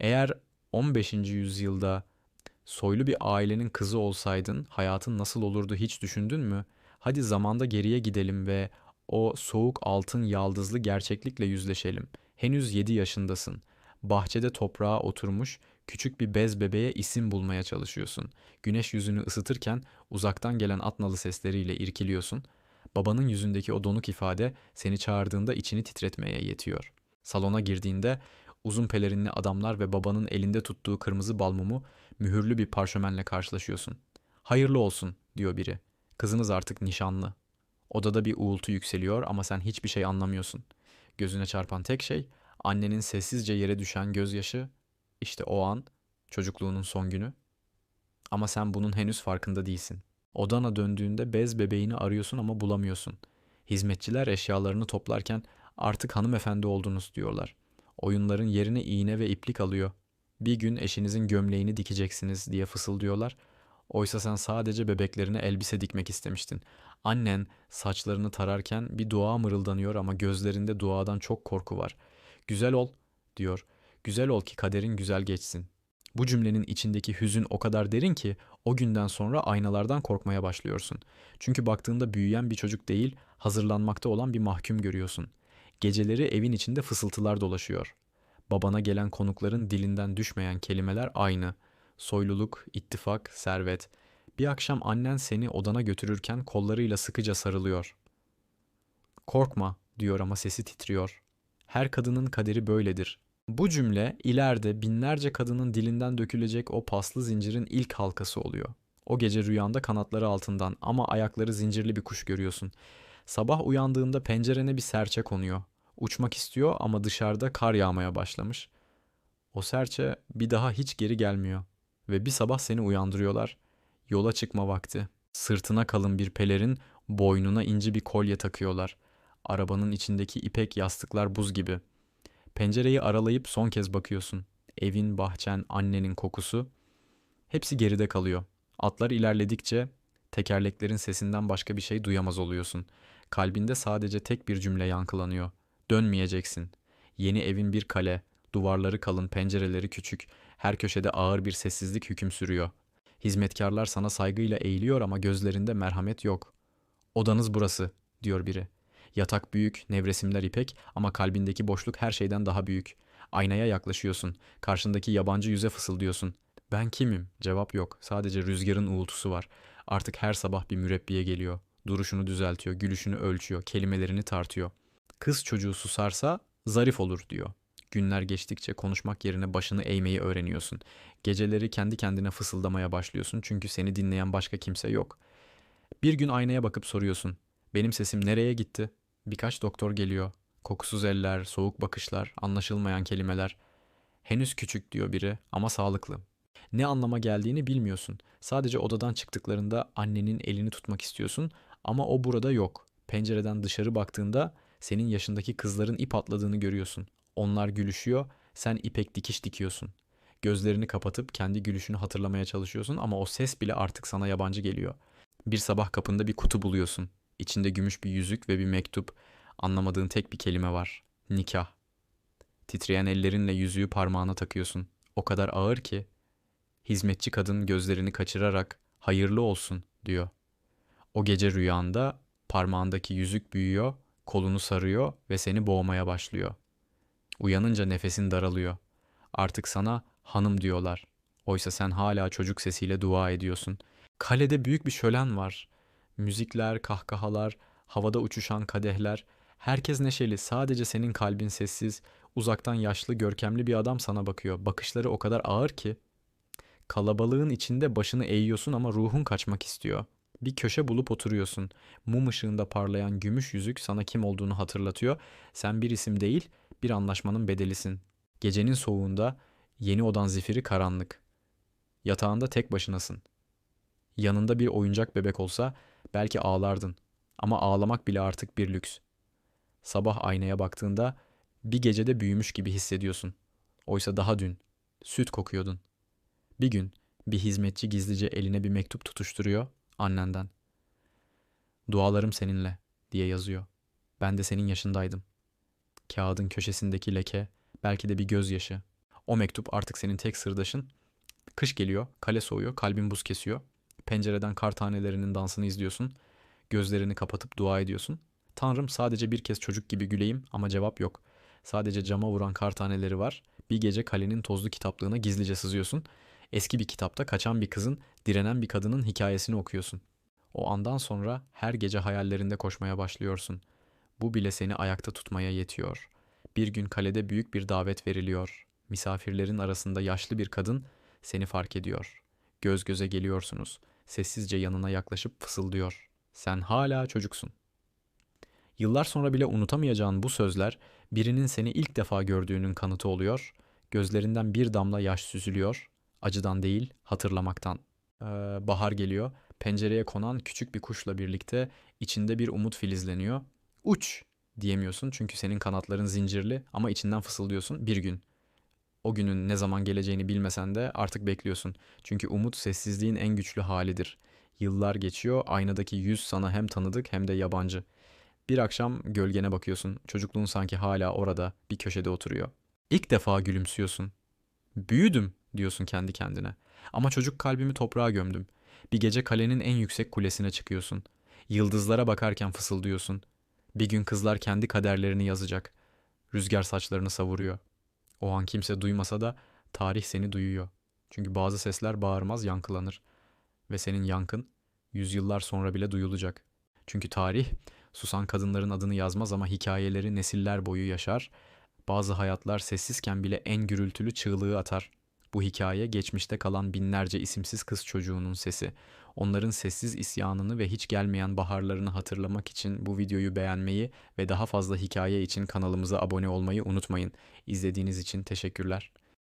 Eğer 15. yüzyılda soylu bir ailenin kızı olsaydın hayatın nasıl olurdu hiç düşündün mü? Hadi zamanda geriye gidelim ve o soğuk altın yaldızlı gerçeklikle yüzleşelim. Henüz 7 yaşındasın. Bahçede toprağa oturmuş küçük bir bez bebeğe isim bulmaya çalışıyorsun. Güneş yüzünü ısıtırken uzaktan gelen at nalı sesleriyle irkiliyorsun. Babanın yüzündeki o donuk ifade seni çağırdığında içini titretmeye yetiyor. Salona girdiğinde uzun pelerinli adamlar ve babanın elinde tuttuğu kırmızı bal mumu mühürlü bir parşömenle karşılaşıyorsun. Hayırlı olsun diyor biri. Kızınız artık nişanlı. Odada bir uğultu yükseliyor ama sen hiçbir şey anlamıyorsun. Gözüne çarpan tek şey annenin sessizce yere düşen gözyaşı. İşte o an çocukluğunun son günü. Ama sen bunun henüz farkında değilsin. Odana döndüğünde bez bebeğini arıyorsun ama bulamıyorsun. Hizmetçiler eşyalarını toplarken artık hanımefendi oldunuz diyorlar. Oyunların yerine iğne ve iplik alıyor. Bir gün eşinizin gömleğini dikeceksiniz diye fısıldıyorlar. Oysa sen sadece bebeklerine elbise dikmek istemiştin. Annen saçlarını tararken bir dua mırıldanıyor ama gözlerinde duadan çok korku var. Güzel ol diyor. Güzel ol ki kaderin güzel geçsin. Bu cümlenin içindeki hüzün o kadar derin ki o günden sonra aynalardan korkmaya başlıyorsun. Çünkü baktığında büyüyen bir çocuk değil, hazırlanmakta olan bir mahkum görüyorsun. Geceleri evin içinde fısıltılar dolaşıyor. Babana gelen konukların dilinden düşmeyen kelimeler aynı. Soyluluk, ittifak, servet. Bir akşam annen seni odana götürürken kollarıyla sıkıca sarılıyor. Korkma diyor ama sesi titriyor. Her kadının kaderi böyledir. Bu cümle ileride binlerce kadının dilinden dökülecek o paslı zincirin ilk halkası oluyor. O gece rüyanda kanatları altından ama ayakları zincirli bir kuş görüyorsun. Sabah uyandığında pencerene bir serçe konuyor. Uçmak istiyor ama dışarıda kar yağmaya başlamış. O serçe bir daha hiç geri gelmiyor ve bir sabah seni uyandırıyorlar. Yola çıkma vakti. Sırtına kalın bir pelerin, boynuna ince bir kolye takıyorlar. Arabanın içindeki ipek yastıklar buz gibi. Pencereyi aralayıp son kez bakıyorsun. Evin, bahçen, annenin kokusu. Hepsi geride kalıyor. Atlar ilerledikçe tekerleklerin sesinden başka bir şey duyamaz oluyorsun. Kalbinde sadece tek bir cümle yankılanıyor. Dönmeyeceksin. Yeni evin bir kale, duvarları kalın, pencereleri küçük, her köşede ağır bir sessizlik hüküm sürüyor. Hizmetkarlar sana saygıyla eğiliyor ama gözlerinde merhamet yok. Odanız burası, diyor biri. Yatak büyük, nevresimler ipek ama kalbindeki boşluk her şeyden daha büyük. Aynaya yaklaşıyorsun. Karşındaki yabancı yüze fısıldıyorsun. Ben kimim? Cevap yok. Sadece rüzgarın uğultusu var. Artık her sabah bir mürebbiye geliyor. Duruşunu düzeltiyor, gülüşünü ölçüyor, kelimelerini tartıyor. Kız çocuğu susarsa zarif olur diyor. Günler geçtikçe konuşmak yerine başını eğmeyi öğreniyorsun. Geceleri kendi kendine fısıldamaya başlıyorsun çünkü seni dinleyen başka kimse yok. Bir gün aynaya bakıp soruyorsun. Benim sesim nereye gitti? Birkaç doktor geliyor. Kokusuz eller, soğuk bakışlar, anlaşılmayan kelimeler. Henüz küçük diyor biri ama sağlıklı. Ne anlama geldiğini bilmiyorsun. Sadece odadan çıktıklarında annenin elini tutmak istiyorsun ama o burada yok. Pencereden dışarı baktığında senin yaşındaki kızların ip atladığını görüyorsun. Onlar gülüşüyor, sen ipek dikiş dikiyorsun. Gözlerini kapatıp kendi gülüşünü hatırlamaya çalışıyorsun ama o ses bile artık sana yabancı geliyor. Bir sabah kapında bir kutu buluyorsun. İçinde gümüş bir yüzük ve bir mektup. Anlamadığın tek bir kelime var. Nikah. Titreyen ellerinle yüzüğü parmağına takıyorsun. O kadar ağır ki. Hizmetçi kadın gözlerini kaçırarak hayırlı olsun diyor. O gece rüyanda parmağındaki yüzük büyüyor, kolunu sarıyor ve seni boğmaya başlıyor. Uyanınca nefesin daralıyor. Artık sana hanım diyorlar. Oysa sen hala çocuk sesiyle dua ediyorsun. Kalede büyük bir şölen var. Müzikler, kahkahalar, havada uçuşan kadehler. Herkes neşeli, sadece senin kalbin sessiz. Uzaktan yaşlı, görkemli bir adam sana bakıyor. Bakışları o kadar ağır ki. Kalabalığın içinde başını eğiyorsun ama ruhun kaçmak istiyor. Bir köşe bulup oturuyorsun. Mum ışığında parlayan gümüş yüzük sana kim olduğunu hatırlatıyor. Sen bir isim değil, bir anlaşmanın bedelisin. Gecenin soğuğunda yeni odan zifiri karanlık. Yatağında tek başınasın. Yanında bir oyuncak bebek olsa belki ağlardın ama ağlamak bile artık bir lüks. Sabah aynaya baktığında bir gecede büyümüş gibi hissediyorsun. Oysa daha dün süt kokuyordun. Bir gün bir hizmetçi gizlice eline bir mektup tutuşturuyor annenden. Dualarım seninle diye yazıyor. Ben de senin yaşındaydım. Kağıdın köşesindeki leke belki de bir gözyaşı. O mektup artık senin tek sırdaşın. Kış geliyor, kale soğuyor, kalbin buz kesiyor. Pencereden kar tanelerinin dansını izliyorsun. Gözlerini kapatıp dua ediyorsun. Tanrım sadece bir kez çocuk gibi güleyim ama cevap yok. Sadece cama vuran kar taneleri var. Bir gece kalenin tozlu kitaplığına gizlice sızıyorsun. Eski bir kitapta kaçan bir kızın, direnen bir kadının hikayesini okuyorsun. O andan sonra her gece hayallerinde koşmaya başlıyorsun. Bu bile seni ayakta tutmaya yetiyor. Bir gün kalede büyük bir davet veriliyor. Misafirlerin arasında yaşlı bir kadın seni fark ediyor. Göz göze geliyorsunuz. Sessizce yanına yaklaşıp fısıldıyor. Sen hala çocuksun. Yıllar sonra bile unutamayacağın bu sözler birinin seni ilk defa gördüğünün kanıtı oluyor. Gözlerinden bir damla yaş süzülüyor. Acıdan değil, hatırlamaktan. Ee, bahar geliyor. Pencereye konan küçük bir kuşla birlikte içinde bir umut filizleniyor. Uç diyemiyorsun çünkü senin kanatların zincirli ama içinden fısıldıyorsun bir gün. O günün ne zaman geleceğini bilmesen de artık bekliyorsun. Çünkü umut sessizliğin en güçlü halidir. Yıllar geçiyor, aynadaki yüz sana hem tanıdık hem de yabancı. Bir akşam gölgene bakıyorsun. Çocukluğun sanki hala orada, bir köşede oturuyor. İlk defa gülümsüyorsun. Büyüdüm diyorsun kendi kendine. Ama çocuk kalbimi toprağa gömdüm. Bir gece kalenin en yüksek kulesine çıkıyorsun. Yıldızlara bakarken fısıldıyorsun. Bir gün kızlar kendi kaderlerini yazacak. Rüzgar saçlarını savuruyor. O an kimse duymasa da tarih seni duyuyor. Çünkü bazı sesler bağırmaz yankılanır. Ve senin yankın yüzyıllar sonra bile duyulacak. Çünkü tarih susan kadınların adını yazmaz ama hikayeleri nesiller boyu yaşar. Bazı hayatlar sessizken bile en gürültülü çığlığı atar. Bu hikaye geçmişte kalan binlerce isimsiz kız çocuğunun sesi. Onların sessiz isyanını ve hiç gelmeyen baharlarını hatırlamak için bu videoyu beğenmeyi ve daha fazla hikaye için kanalımıza abone olmayı unutmayın. İzlediğiniz için teşekkürler.